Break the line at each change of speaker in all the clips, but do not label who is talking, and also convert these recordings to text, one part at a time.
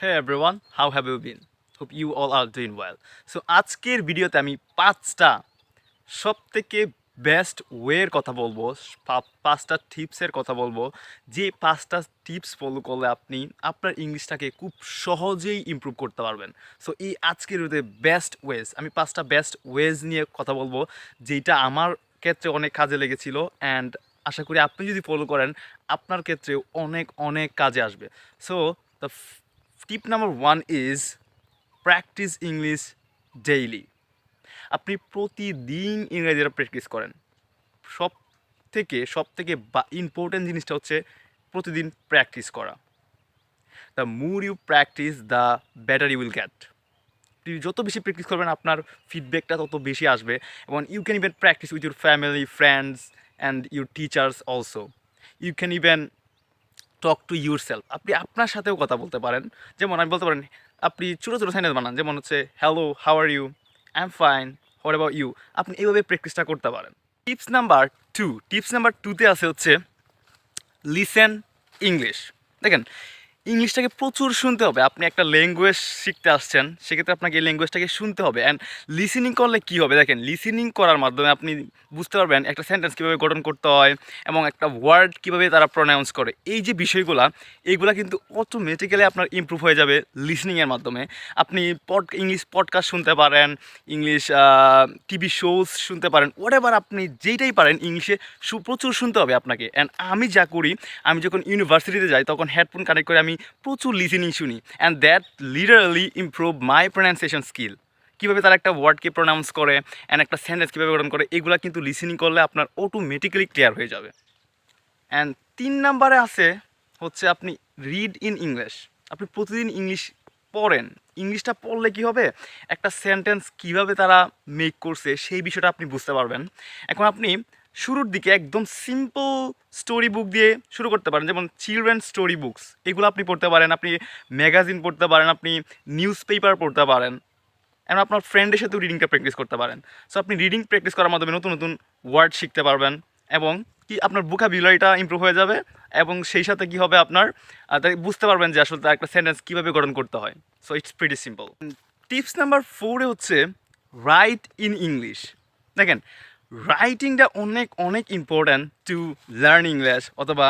Hey everyone, how have you been? Hope you all are doing well. So আজকের ভিডিওতে আমি পাঁচটা সব থেকে বেস্ট ওয়ের কথা বলব পাঁচটা টিপসের কথা বলব যে পাঁচটা টিপস ফলো করলে আপনি আপনার ইংলিশটাকে খুব সহজেই ইমপ্রুভ করতে পারবেন সো এই আজকের বেস্ট ওয়েজ আমি পাঁচটা বেস্ট ওয়েজ নিয়ে কথা বলব যেটা আমার ক্ষেত্রে অনেক কাজে লেগেছিল অ্যান্ড আশা করি আপনি যদি ফলো করেন আপনার ক্ষেত্রে অনেক অনেক কাজে আসবে so the tip number one is practice English daily আপনি প্রতিদিন ইংরেজিটা প্র্যাকটিস করেন। সব থেকে সব থেকে ইম্পর্টেন্ট জিনিসটা হচ্ছে প্রতিদিন প্র্যাকটিস করা। The more you practice the better you will get আপনি যত বেশি প্র্যাকটিস করবেন, আপনার ফিডব্যাকটা তত বেশি আসবে এবং you can even practice with your family friends and your teachers also you can even talk to yourself আপনি আপনার সাথেও কথা বলতে পারেন। যেমন আমি বলতে পারেন, আপনি ছোটো ছোটো সাইনেজ বানান, যেমন হচ্ছে hello how are you I am fine what about you আপনি এইভাবে প্র্যাকটিসটা করতে পারেন। Tips number two tips number টুতে আছে হচ্ছে লিসেন ইংলিশ দেখেন ইংলিশটাকে প্রচুর শুনতে হবে। আপনি একটা ল্যাঙ্গুয়েজ শিখতে আসছেন, সেক্ষেত্রে আপনাকে এই ল্যাঙ্গুয়েজটাকে শুনতে হবে। অ্যান্ড লিসেনিং করলে কী হবে? দেখেন লিসেনিং করার মাধ্যমে আপনি বুঝতে পারবেন একটা সেন্টেন্স কীভাবে গঠন করতে হয় এবং একটা ওয়ার্ড কীভাবে তারা প্রনাউন্স করে। এই যে বিষয়গুলো এইগুলা কিন্তু অটোমেটিক্যালি আপনার ইমপ্রুভ হয়ে যাবে লিসনিংয়ের মাধ্যমে। আপনি পড ইংলিশ পডকাস্ট শুনতে পারেন ইংলিশ টিভি শোজ শুনতে পারেন ওয়াট আপনি যেইটাই পারেন ইংলিশে প্রচুর শুনতে হবে আপনাকে। অ্যান্ড আমি যা করি, আমি যখন ইউনিভার্সিটিতে যাই, তখন হেডফোন কানেক্ট করে আমি প্রচুর লিসেনিং শুনি and that literally improve my pronunciation skill কীভাবে তারা একটা ওয়ার্ডকে প্রোনাউন্স করে অ্যান্ড একটা সেন্টেন্স কীভাবে গঠন করে, এগুলো কিন্তু লিসেনিং করলে আপনার অটোমেটিক্যালি ক্লিয়ার হয়ে যাবে। অ্যান্ড তিন নাম্বারে আছে হচ্ছে আপনি রিড ইন ইংলিশ আপনি প্রতিদিন ইংলিশ পড়েন। ইংলিশটা পড়লে কি হবে? একটা সেন্টেন্স কীভাবে তারা মেক করছে, সেই বিষয়টা আপনি বুঝতে পারবেন। এখন আপনি শুরুর দিকে একদম সিম্পল স্টোরি বুক দিয়ে শুরু করতে পারেন। যেমন চিলড্রেন স্টোরি বুকস এগুলো আপনি পড়তে পারেন, আপনি ম্যাগাজিন পড়তে পারেন, আপনি নিউজ পেপার পড়তে পারেন এবং আপনার ফ্রেন্ডের সাথেও রিডিংটা প্র্যাকটিস করতে পারেন। সো আপনি রিডিং প্র্যাকটিস করার মাধ্যমে নতুন নতুন ওয়ার্ড শিখতে পারবেন, এবং কি আপনার বুকাবিলারিটা ইমপ্রুভ হয়ে যাবে, এবং সেই সাথে কি হবে আপনার তাই বুঝতে পারবেন যে আসলে তার একটা সেন্টেন্স কীভাবে গঠন করতে হয়। So it's pretty simple tips number ফোরে হচ্ছে রাইট ইন ইংলিশ দেখেন রাইটিংটা অনেক অনেক ইম্পর্ট্যান্ট টু লার্ন ইংলিশ অথবা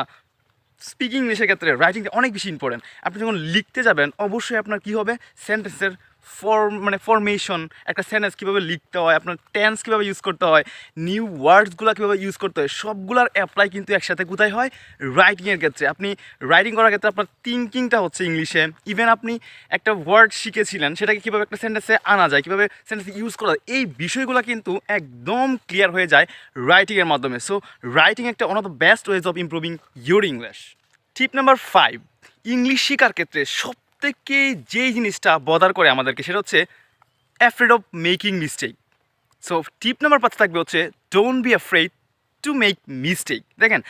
স্পিকিং ইংলিশের ক্ষেত্রে রাইটিংটা অনেক বেশি ইম্পর্ট্যান্ট আপনি যখন লিখতে যাবেন, অবশ্যই আপনার কী হবে? সেন্টেন্সের ফর্ম মানে ফরমেশন একটা সেন্টেন্স কীভাবে লিখতে হয়, আপনার টেন্স কীভাবে ইউজ করতে হয় নিউ ওয়ার্ডসগুলো কীভাবে ইউজ করতে হয়, সবগুলোর অ্যাপ্লাই কিন্তু একসাথে কোথায় হয়? রাইটিংয়ের ক্ষেত্রে। আপনি রাইটিং করার ক্ষেত্রে আপনার থিঙ্কিংটা হচ্ছে ইংলিশে ইভেন আপনি একটা ওয়ার্ড শিখেছিলেন, সেটাকে কীভাবে একটা সেন্টেন্সে আনা যায়, কীভাবে সেন্টেন্স ইউজ করা যায়, এই বিষয়গুলো কিন্তু একদম ক্লিয়ার হয়ে যায় রাইটিংয়ের মাধ্যমে। সো রাইটিং একটা one of the best ways of improving your English tip number five English শেখার ক্ষেত্রে সব থেকে যেই জিনিসটা বদার করে আমাদেরকে সেটা হচ্ছে afraid of making mistake so tip number পাঁচ থাকবে হচ্ছে don't be afraid to make mistake দেখেন,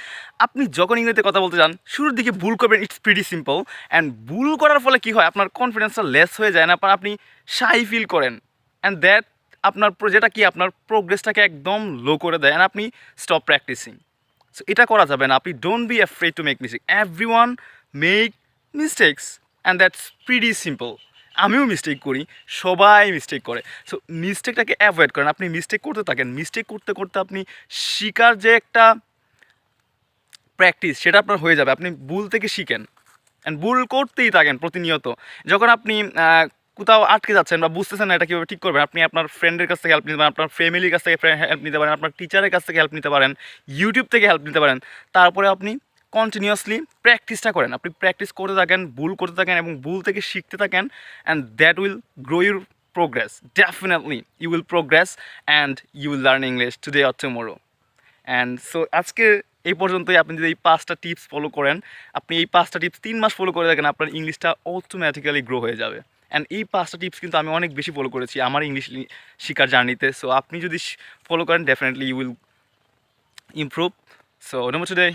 আপনি যখন ইংরেজিতে কথা বলতে যান, শুরুর দিকে ভুল করবেন ইটস প্রিটি সিম্পল অ্যান্ড ভুল করার ফলে কী হয়? আপনার কনফিডেন্সটা লেস হয়ে যায় না আপনি শাই ফিল করেন। অ্যান্ড দ্যাট আপনার যেটা কি, আপনার প্রোগ্রেসটাকে একদম লো করে দেয়। অ্যান্ড আপনি স্টপ প্র্যাকটিসিং সো এটা করা যাবে না। আপনি don't be afraid to make mistake everyone make mistakes and that's pretty simple আমিও মিস্টেক করি, সবাই মিস্টেক করে। সো মিস্টেকটাকে অ্যাভয়েড করেন। আপনি মিস্টেক করতে থাকেন। মিস্টেক করতে করতে আপনি শিকার যে একটা প্র্যাকটিস সেটা আপনার হয়ে যাবে। আপনি ভুল থেকে শিখেন। অ্যান্ড ভুল করতেই থাকেন প্রতিনিয়ত। যখন আপনি কোথাও আটকে যাচ্ছেন বা বুঝতেছেন না এটা কীভাবে ঠিক করবেন, আপনি আপনার ফ্রেন্ডের কাছ থেকে হেল্প নিতে পারেন, আপনার ফ্যামিলির কাছ থেকে হেল্প নিতে পারেন, আপনার টিচারের কাছ থেকে হেল্প নিতে পারেন ইউটিউব থেকে হেল্প নিতে পারেন। তারপরে আপনি কন্টিনিউয়াসলি প্র্যাকটিসটা করেন। আপনি প্র্যাকটিস করতে থাকেন, ভুল করতে থাকেন এবং ভুল থেকে শিখতে থাকেন and that will grow your progress definitely you will progress and you will learn English today or tomorrow and so আজকে এই পর্যন্তই। আপনি যদি এই পাঁচটা টিপস ফলো করেন, আপনি এই পাঁচটা টিপস তিন মাস ফলো করে থাকেন আপনার ইংলিশটা অটোমেটিক্যালি গ্রো হয়ে যাবে। অ্যান্ড এই পাঁচটা টিপস কিন্তু আমি অনেক বেশি ফলো করেছি আমার ইংলিশ শেখার জার্নিতে। সো আপনি যদি ফলো করেন definitely you will improve so no today